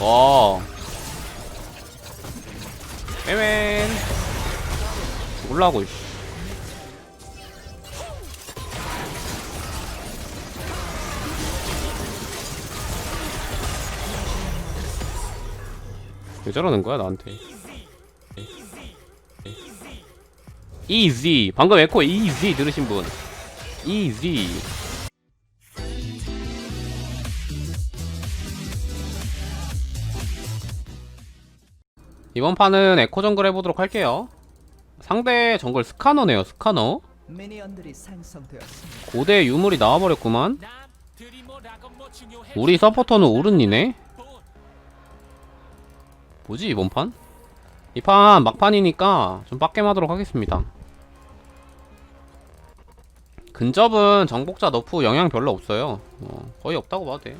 와. 빼맨. 올라고, 이씨. 왜 저러는 거야, 나한테? easy. 방금 에코 easy 들으신 분. easy. 이번 판은 에코 정글 해보도록 할게요. 상대 정글 스카너네요, 스카너. 고대 유물이 나와버렸구만. 우리 서포터는 오른이네. 뭐지 이번 판? 이 판 막판이니까 좀 빡겜 하도록 하겠습니다. 근접은 정복자 너프 영향 별로 없어요. 어, 거의 없다고 봐도 돼.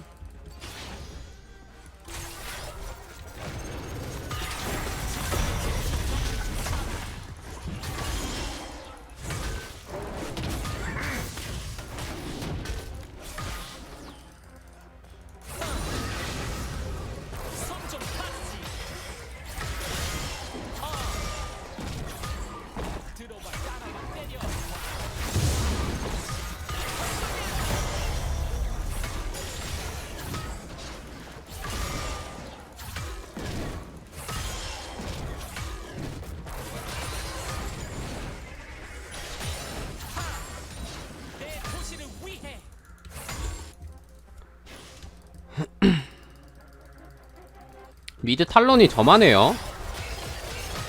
미드 탈론이 저만 해요.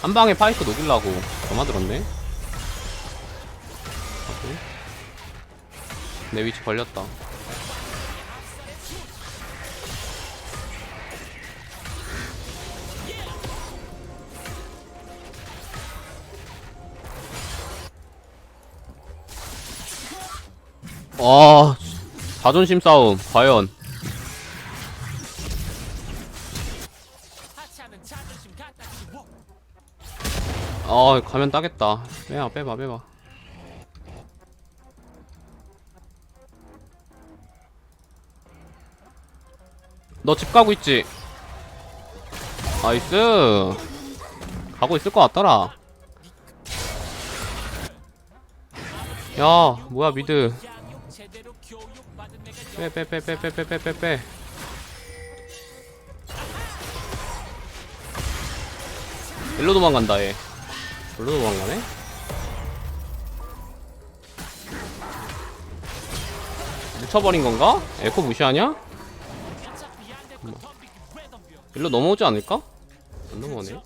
한 방에 파이크 녹이려고 저만 들었네. 내 위치 걸렸다. 아, 자존심 싸움 과연 어 가면 따겠다. 빼봐 빼봐 빼봐. 너 집 가고 있지? 나이스. 가고 있을 것 같더라. 야 뭐야 미드. 빼 빼 빼 빼 빼 빼 빼 빼빼. 일로 도망간다 얘 일로 도망가네 묻혀버린 건가? 에코 무시하냐? 일로 넘어오지 않을까? 안 넘어오네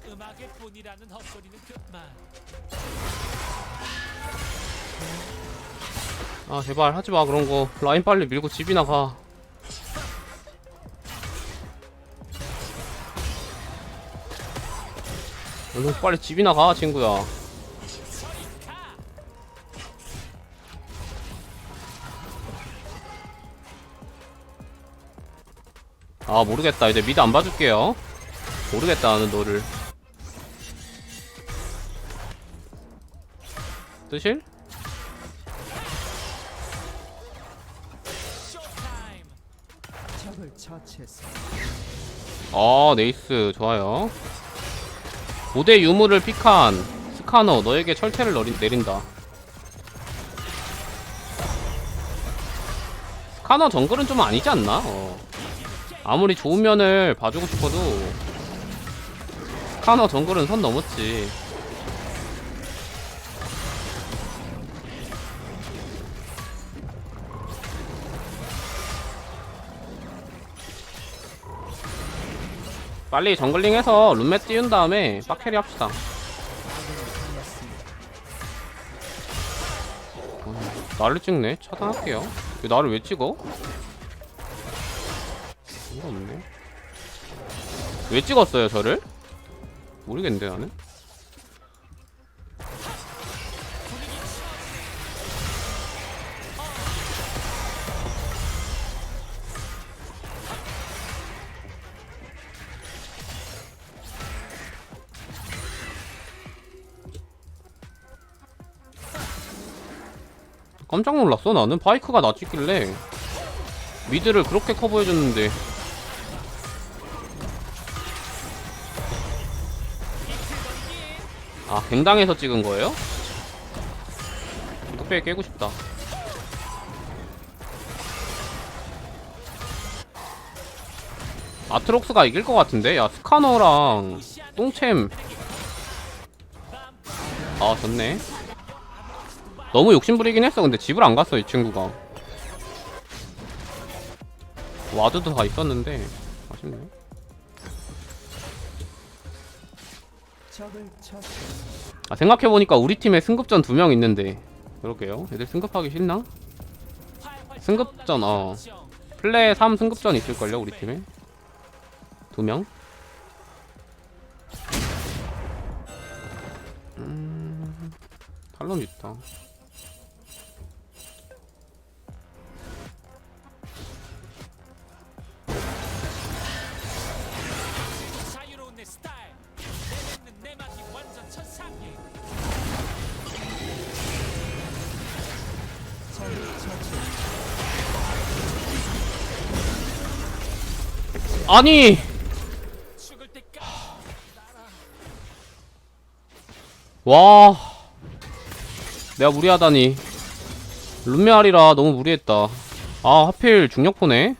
아 제발 하지마 그런거 라인 빨리 밀고 집이나 가 얼른 빨리 집이나 가 친구야. 아 모르겠다. 이제 미드 안 봐줄게요. 모르겠다 나는 너를. 뜨실? 아 네이스. 좋아요 고대 유물을 픽한 스카너 너에게 철퇴를 너리, 내린다 스카너 정글은 좀 아니지 않나? 어. 아무리 좋은 면을 봐주고 싶어도 스카너 정글은 선 넘었지 빨리 정글링해서 룸맷 띄운 다음에 빡캐리 합시다. 어, 나를 찍네? 차단할게요. 왜 나를 왜 찍어? 이거 없네. 왜 찍었어요 저를? 모르겠는데 나는 깜짝 놀랐어 나는. 바이크가 나 찍길래. 미드를 그렇게 커버해줬는데. 아 갱당해서 찍은 거예요? 뚝배기 깨고 싶다. 아트록스가 이길 것 같은데? 야 스카너랑 똥챔. 아 좋네. 너무 욕심부리긴 했어. 근데 집을 안 갔어 이 친구가. 와드도 다 있었는데 아쉽네. 아 생각해보니까 우리 팀에 승급전 두 명 있는데. 그럴게요. 애들 승급하기 싫나? 승급전 어. 플레 3 승급전 있을걸요 우리 팀에? 두 명? 음... 탈론 있다 아니. 와. 내가 무리하다니. 룸메알이라 너무 무리했다. 아 하필 중력포네?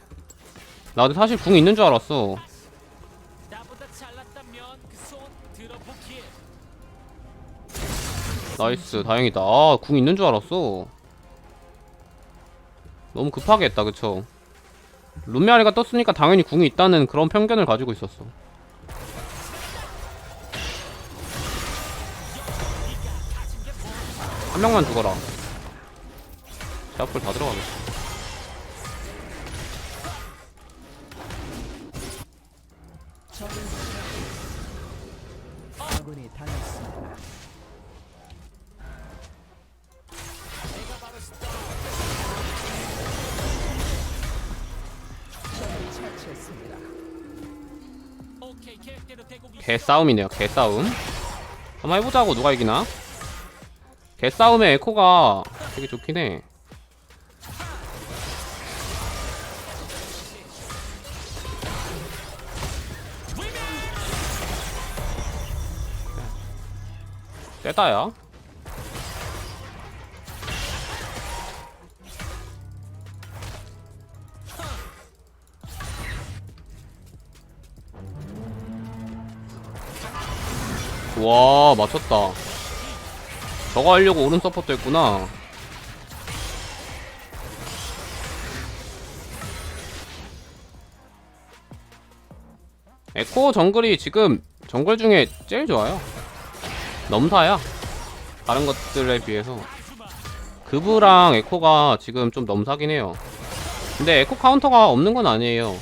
나도 사실 궁 있는 줄 알았어. 나이스 다행이다. 아궁 있는 줄 알았어. 너무 급하게 했다 그쵸 룸메아리가 떴으니까 당연히 궁이 있다는 그런 편견을 가지고 있었어. 한 명만 죽어라. 제 앞을 다 들어가겠어 개싸움이네요 개싸움. 한번 해보자고 누가 이기나? 개싸움의 에코가 되게 좋긴 해. 세다야 와 맞췄다. 저거 하려고 오른 서포트 했구나. 에코 정글이 지금 정글 중에 제일 좋아요. 넘사야. 다른 것들에 비해서. 그브랑 에코가 지금 좀 넘사긴 해요. 근데 에코 카운터가 없는 건 아니에요.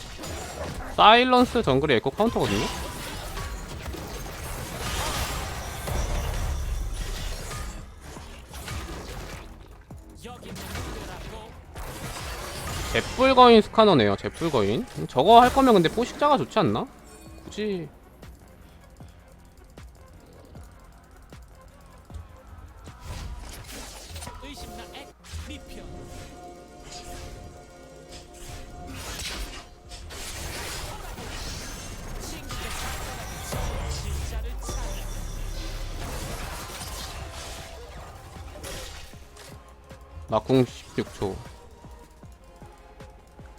사일런스 정글이 에코 카운터거든요 제풀거인 스카너네요 제풀거인. 저거 할 거면 근데 포식자가 좋지 않나? 굳이. 나궁 16초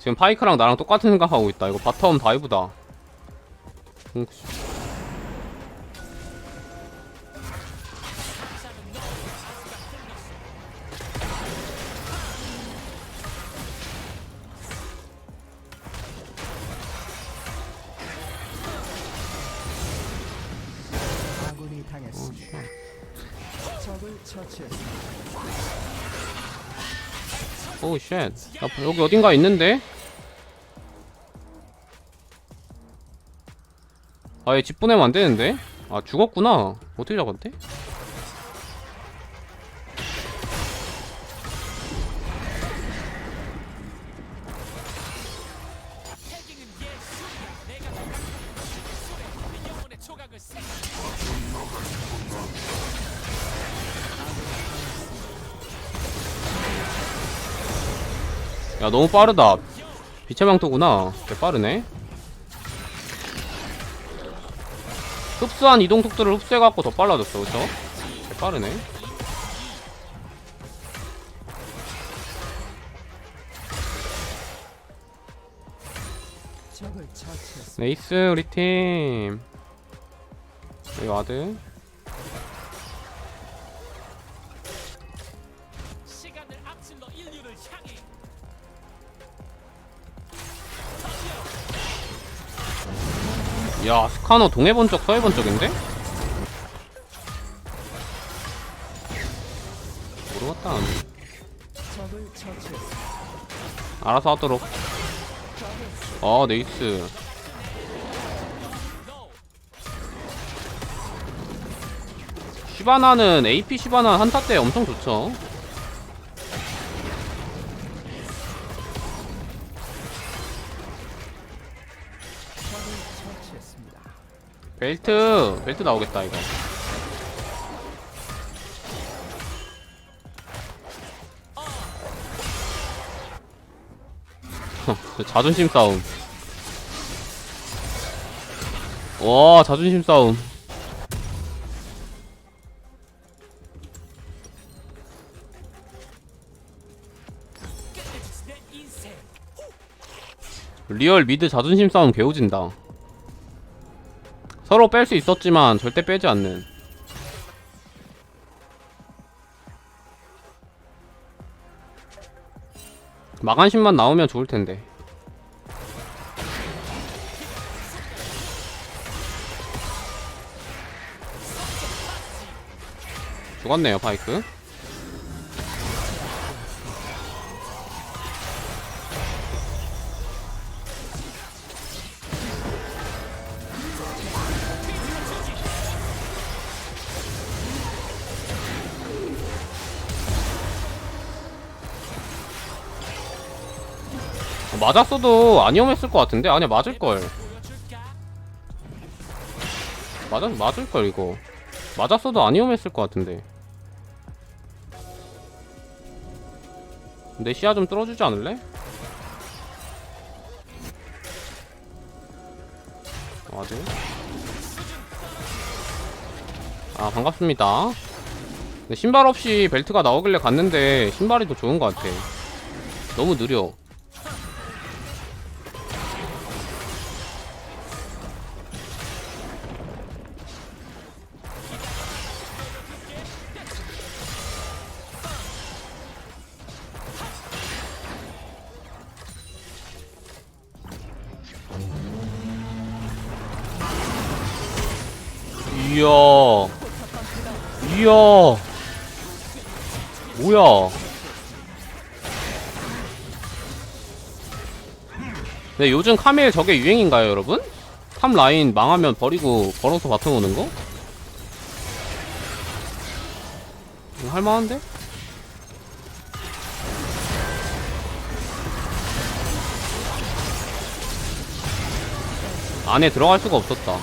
지금 파이크랑 나랑 똑같은 생각하고 있다. 이거 바텀 다이브다. 오우 쉣. 나 여기 어딘가 있는데? 아얘 집 보내면 안 되는데? 아 죽었구나 어떻게 잡았대? 야 너무 빠르다 빛의 망토구나 개 빠르네 흡수한 이동 속도를 흡수해갖고 더 빨라졌어 그쵸? 빠르네. 적을 처치했습니다. 네이스 우리 팀. 여기 와드. 야 스카너 동해본 쪽 서해본 쪽인데? 모르겠다. 알아서 하도록. 어 네이스. 시바나는 AP 시바나 한타 때 엄청 좋죠. 벨트 벨트 나오겠다 이거. 저 자존심 싸움. 와 자존심 싸움. 리얼 미드 자존심 싸움 개우진다. 서로 뺄 수 있었지만 절대 빼지 않는. 마간심만 나오면 좋을 텐데. 죽었네요, 파이크. 맞았어도 안 위험했을 것 같은데? 아니야, 맞을걸. 맞아, 맞을걸, 이거. 맞았어도 안 위험했을 것 같은데. 내 시야 좀 뚫어주지 않을래? 맞아. 아, 반갑습니다. 신발 없이 벨트가 나오길래 갔는데 신발이 더 좋은 것 같아. 너무 느려. 이야. 이야. 뭐야. 네, 요즘 카멜 저게 유행인가요, 여러분? 탑 라인 망하면 버리고 걸어서 바텀 오는 거? 할만한데? 안에 들어갈 수가 없었다.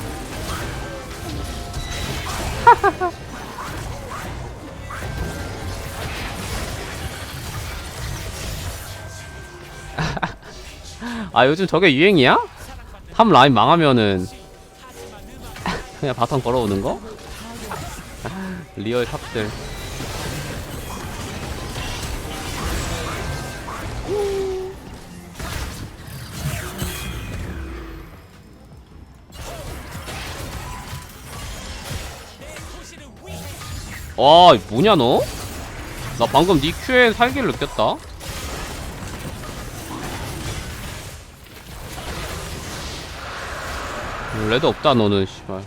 아 요즘 저게 유행이야? 탑 라인 망하면은 그냥 바텀 걸어오는 거? 리얼 탑들 와 뭐냐 너? 나 방금 니 큐에 살기를 느꼈다 레드 없다 너는 씨발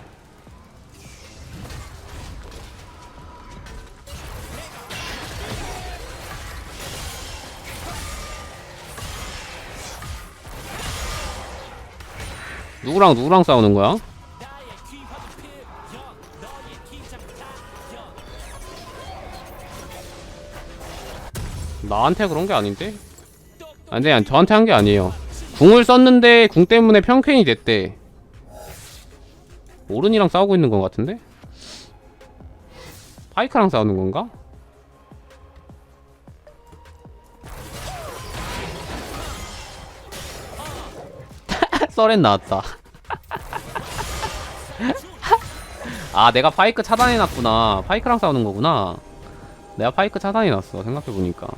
누구랑 누구랑 싸우는 거야? 나한테 그런 게 아닌데? 아, 근데 저한테 한 게 아니에요. 궁을 썼는데 궁 때문에 평캔이 됐대. 오른이랑 싸우고 있는 것 같은데? 파이크랑 싸우는 건가? 썰엔 나왔다. 아 내가 파이크 차단해놨구나 파이크랑 싸우는 거구나 내가 파이크 차단해놨어 생각해보니까.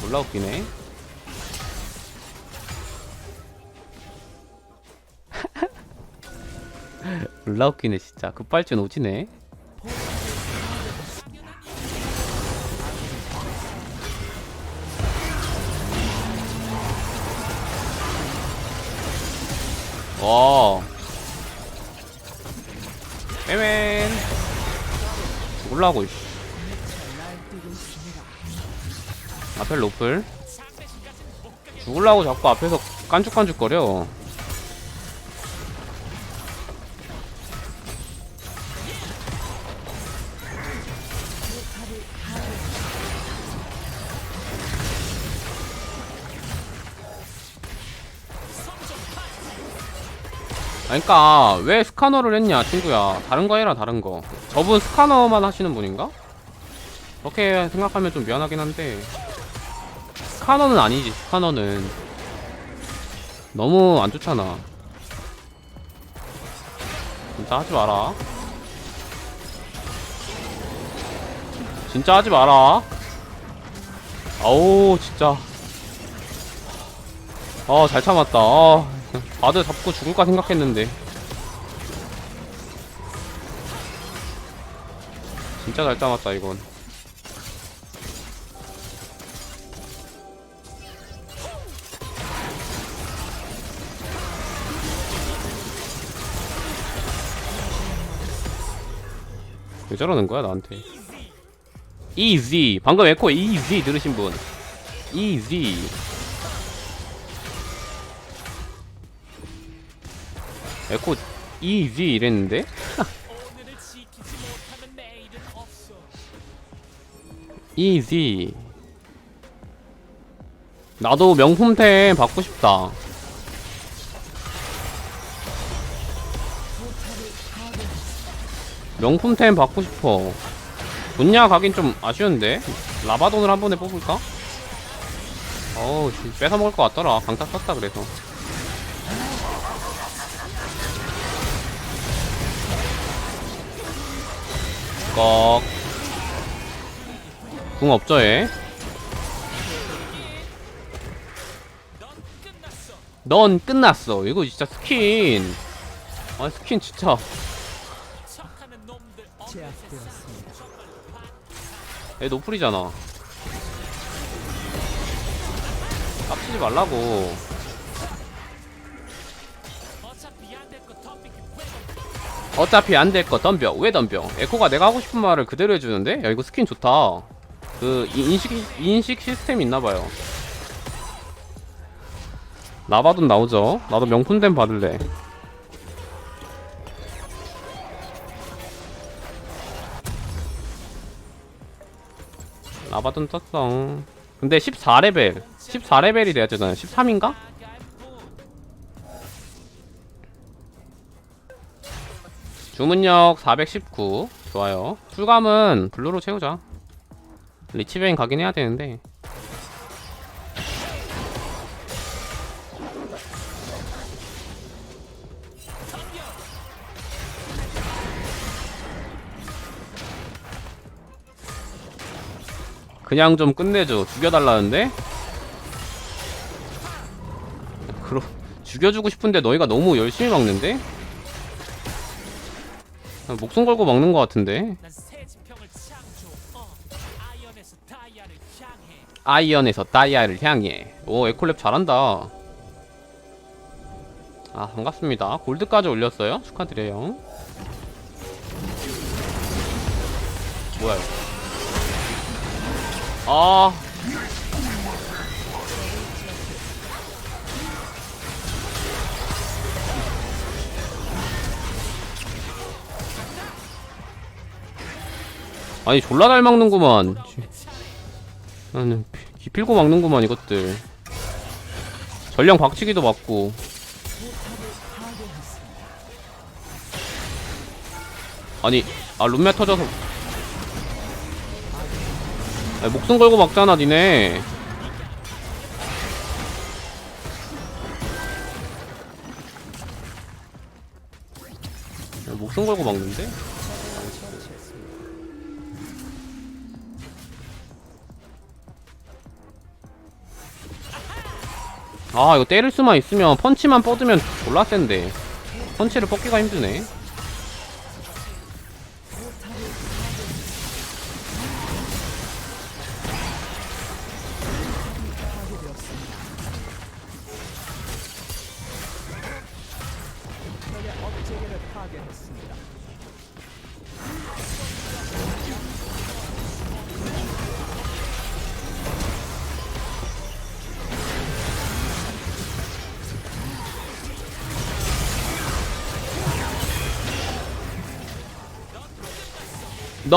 졸라 웃기네. 졸라 웃기네 진짜. 급발진 오지네. 와. 빼맨. 죽을라고 이씨 앞에 로플. 죽을라고 자꾸 앞에서 깐죽깐죽거려. 그니까 왜 스카너를 했냐 친구야. 다른 거 해라 다른 거. 저분 스카너만 하시는 분인가? 그렇게 생각하면 좀 미안하긴 한데 스카너는 아니지 스카너는. 너무 안 좋잖아. 진짜 하지 마라. 진짜 하지 마라. 아우 진짜. 아 잘 참았다. 아 바드 잡고 죽을까 생각했는데. 진짜 잘 참았다 이건 왜 저러는 거야 나한테? Easy. 방금 에코 easy 들으신 분. Easy. 에코 easy 이랬는데? Easy. 나도 명품템 받고 싶다 명품템 받고 싶어. 분야 가긴 좀 아쉬운데? 라바돈을 한 번에 뽑을까? 어우 씨, 뺏어먹을 것 같더라. 강타 썼다 그래서. 꺽. 궁 없죠 얘? 넌 끝났어. 이거 진짜 스킨. 아 스킨 진짜 제압되었습니다. 얘 노플이잖아. 깝치지 말라고. 어차피 안 될 거 덤벼. 왜 덤벼? 에코가 내가 하고 싶은 말을 그대로 해주는데? 야 이거 스킨 좋다. 그 이- 인식 인식 시스템이 있나봐요. 라바돈 나오죠? 나도 명품템 받을래 라바돈 떴어. 근데 14레벨 14레벨이 돼야 되잖아요. 13인가? 나갈 뿐 주문력 419 좋아요. 풀감은 블루로 채우자. 리치베인 가긴 해야 되는데 그냥 좀 끝내줘. 죽여달라는데? 그럼 죽여주고 싶은데 너희가 너무 열심히 막는데? 아, 목숨 걸고 먹는 것 같은데? 어 아이언에서 다이아를 향해. 아이언에서 다이아를 향해. 오 에콜랩 잘한다. 아 반갑습니다. 골드까지 올렸어요? 축하드려요. 뭐야 이거 아. 아니 졸라 잘 막는구만. 나는 피- 기필고 막는구만 이것들. 전령 박치기도 맞고. 아니 아 룸메 터져서 아니, 목숨 걸고 막잖아 니네. 목숨 걸고 막는데? 아 이거 때릴 수만 있으면 펀치만 뻗으면 졸라 센데. 펀치를 뻗기가 힘드네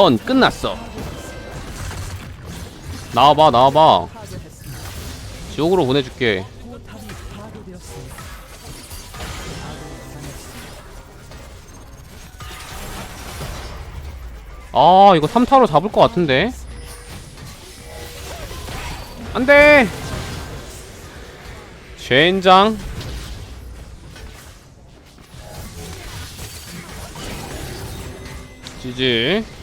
넌 끝났어. 나와봐 나와봐. 지옥으로 보내줄게. 아 이거 3타로 잡을 것 같은데? 안돼! 젠장. 지지